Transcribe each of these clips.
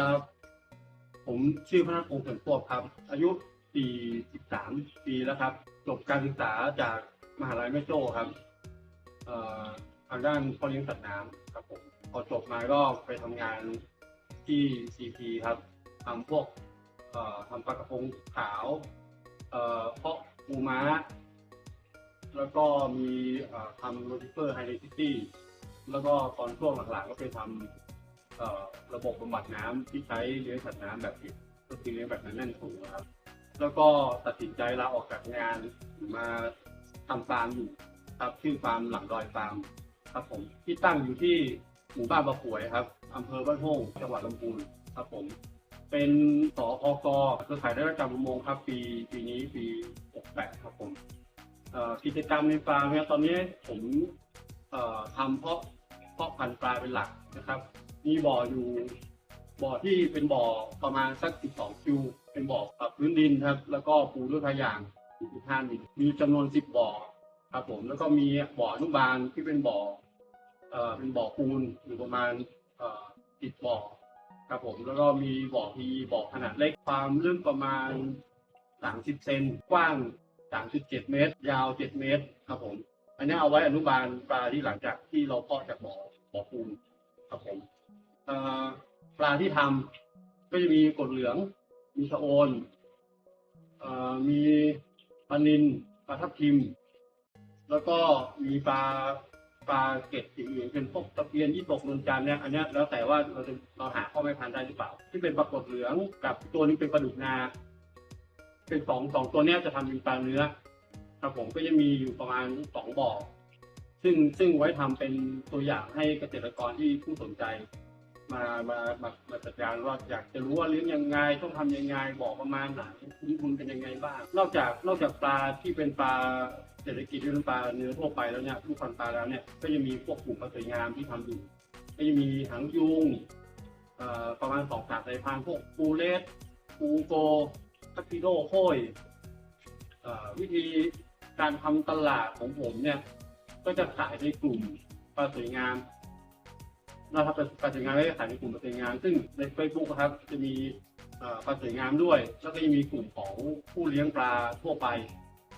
ครับ ผมชื่อพนักพงศ์เสริมควบครับ อายุ 43 ปีแล้วครับ จบการศึกษาจากมหาลัยแม่โจ้ครับทางด้านพ่อเลี้ยงสัตว์น้ำครับผมพอจบมาก็ไปทำงานที่ซีพีครับทำพวกทำปลากระพงขาวเอ่อเพาะปูม้า แล้วก็มีทำโรติเฟอร์ไฮเดซิตี้แล้วก็ตอนช่วงหลังๆก็ไปทำ ระบบบำบัดน้ำที่ใช้เลี้ยงสัตว์น้ำแบบนี้ก็คือเลี้ยงแบบนั้นแน่นถุงครับ แล้วก็ตัดสินใจลาออกจากงานมาทำฟาร์มอยู่ครับชื่อฟาร์มหลังดอยฟาร์มครับผมที่ตั้งอยู่ที่หมู่บ้านบะป่วยครับอำเภอบ้านโฮ่งจังหวัดลำพูนครับผม เป็นสออกเครือข่ายได้รับการประมงครับ ปีปีนี้ปี 68 ครับผมกิจกรรมในฟาร์มเนี่ยตอนนี้ผมทำเพาะเพาะพันธุ์ปลาเป็นหลักนะครับ มีบ่ออยู่ บ่อที่เป็นบ่อประมาณสัก 12 คิว เป็นบ่อปรับพื้นดินครับ แล้วก็ปูด้วยพยาง15มิลมีจำนวน 10 บ่อครับผม แล้วก็มีบ่ออนุบาลที่เป็นบ่อเอ่อเป็นบ่อปูนอยู่ประมาณเอ่อ10บ่อครับผมแล้วก็มีบ่อพีบ่อขนาดเล็กความลึกประมาณ 30 เซนกว้าง 3.7 เมตร ยาว 7 เมตรครับผม อันนี้เอาไว้อนุบาลปลาที่หลังจากที่เราเพาะจากบ่อบ่อปูนครับผม ปลาที่ทำก็จะมีกดเหลือง มีชะโอนอมีปลานินปลาทับทิม แล้วก็มีปลาปลาเกล็ดอื่นๆเป็นพวกตะเพียนยี่ปกนวลจันเนี่ยอันนี้แล้วแต่ว่าเราจะเราหาข้อไม่พันได้หรือเปล่า ที่เป็นปลากดเหลืองกับตัวนี้เป็นปลาดุกนา เป็นสองสองตัวเนี้ยจะทำเป็นปลาเนื้อครับผมก็จะมีอยู่ประมาณสองบ่อซึ่งซึ่งไว้ทำเป็นตัวอย่างให้เกษตรกรที่ผู้สนใจ มามามามาจัดการว่าอยากจะรู้ว่าเลี้ยงยังไงต้องทำยังไงบอกประมาณไหนคุ้นทุนเป็นยังไงบ้าง นอกจากนอกจากปลาที่เป็นปลาเศรษฐกิจที่เป็นปลาเนื้อทั่วไปแล้วเนี่ยผู้พันธุ์ปลาแล้วเนี่ยก็จะมีพวกกลุ่มปลาสวยงามที่ทำอยู่ก็จะมีหางยุงเอ่อประมาณสองสามสายพันธุ์พวกปูเลสปูโกทักซิโดโค้ยเอ่อวิธีการทำตลาดของผมเนี่ย ก็จะขายในกลุ่มปลาสวยงาม นะครับปลาสวยงามก็จะขายในกลุ่มปลาสวยงามซึ่งในเฟซบุ๊กครับจะมีเอ่อปลาสวยงามด้วย แล้วก็ยังมีกลุ่มของผู้เลี้ยงปลาทั่วไป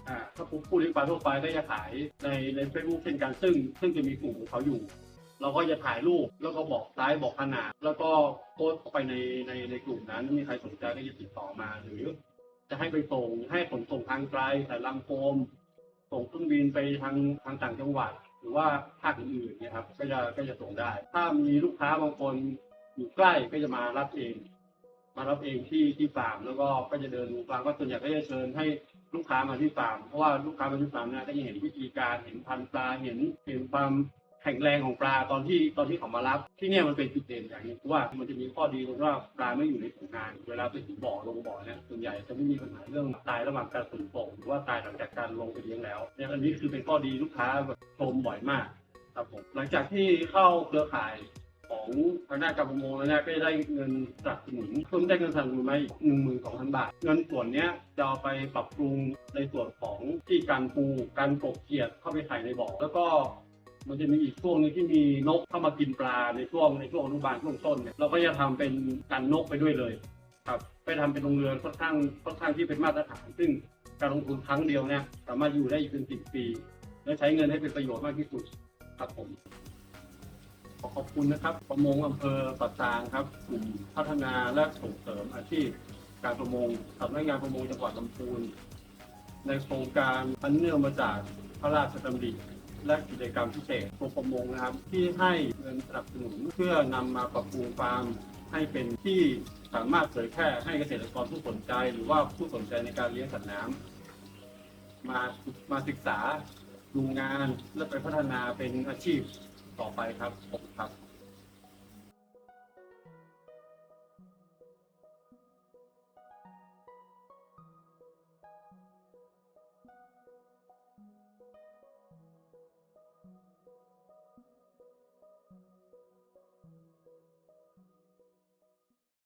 อ่าถ้าผู้เลี้ยงปลาทั่วไปก็จะขายในในเฟซบุ๊กเช่นกันซึ่ง ซึ่งจะมีกลุ่มของเขาอยู่ เราก็จะถ่ายรูปแล้วก็บอกไซส์บอกขนาด แล้วก็โพสต์เข้าไปในในในกลุ่มนั้นมีใครสนใจก็จะติดต่อมาหรือ จะให้ไปส่งให้ขนส่งทางไกลแต่ลำโพมส่งเครื่องบินไปทางทางต่างจังหวัด หรือว่าภาคอื่นๆเนี่ยครับก็จะก็จะส่งได้ ถ้ามีลูกค้าบางคนอยู่ใกล้ก็จะมารับเอง มารับเองที่ที่ฟาร์มแล้วก็ก็จะเดินดูฟาร์มก็ส่วนใหญ่ก็จะเชิญให้ลูกค้ามาที่ฟาร์มเพราะว่าลูกค้ามาที่ฟาร์มเนี่ยก็จะเห็นวิธีการเห็นพันธุ์ปลาเห็นเห็นความ แข็งแรงของปลาตอนที่ตอนที่เขามารับ ที่เนี่ยมันเป็นจุดเด่นอย่างนี้ว่ามันจะมีข้อดีตรงว่าปลาไม่อยู่ในถุงนาน เวลาไปถึงบ่อลงบ่อเนี่ยส่วนใหญ่จะไม่มีปัญหาเรื่องตายระหว่างการขนส่งหรือว่าตายหลังจากการลงไปเลี้ยงแล้วเนี่ยอันนี้คือเป็นข้อดีลูกค้าชมบ่อยมากครับผมหลังจากที่เข้าเครือข่ายของทางด้านการประมงแล้วเนี่ยก็ได้เงินสนับสนุนเพิ่มได้เงินสนับสนุนมาอีกหนึ่งหมื่นสองพันบาท เงินส่วนเนี้ยจะเอาไปปรับปรุงในส่วนของที่การปูการกบเขียดเข้าไปใส่ในบ่อแล้วก็ มันจะมีอีกช่วงหนึงที่มีนกเข้ามากินปลาในช่วงในช่วงอนุบาลช่วงต้นเนี่ยเราก็จะทำเป็นกันนกไปด้วยเลยครับไปทำเป็นโรงเรือนค่อนข้างค่อนข้างที่เป็นมาตรฐาน ซึ่งการลงทุนครั้งเดียวเนี่ยสามารถอยู่ได้อีกเป็นสิบปี และใช้เงินให้เป็นประโยชน์มากที่สุดครับผมขอขอบคุณนะครับ ประมงอำเภอปัตตางครับกลุ่มพัฒนาและส่งเสริมอาชีพ การประมงสำนักงานประมงจังหวัดลำพูนในโครงการอันเนื่องมาจากพระราชดำริ และกิจกรรมพิเศษกรมประมงนะครับ ที่ให้เงินสนับสนุนเพื่อนำมาปรับปรุงฟาร์มให้เป็นที่สามารถเผยแพร่ให้เกษตรกรผู้สนใจ หรือว่าผู้สนใจในการเลี้ยงสัตว์น้ำมามาศึกษาดูงานและไปพัฒนาเป็นอาชีพต่อไปครับผมครับ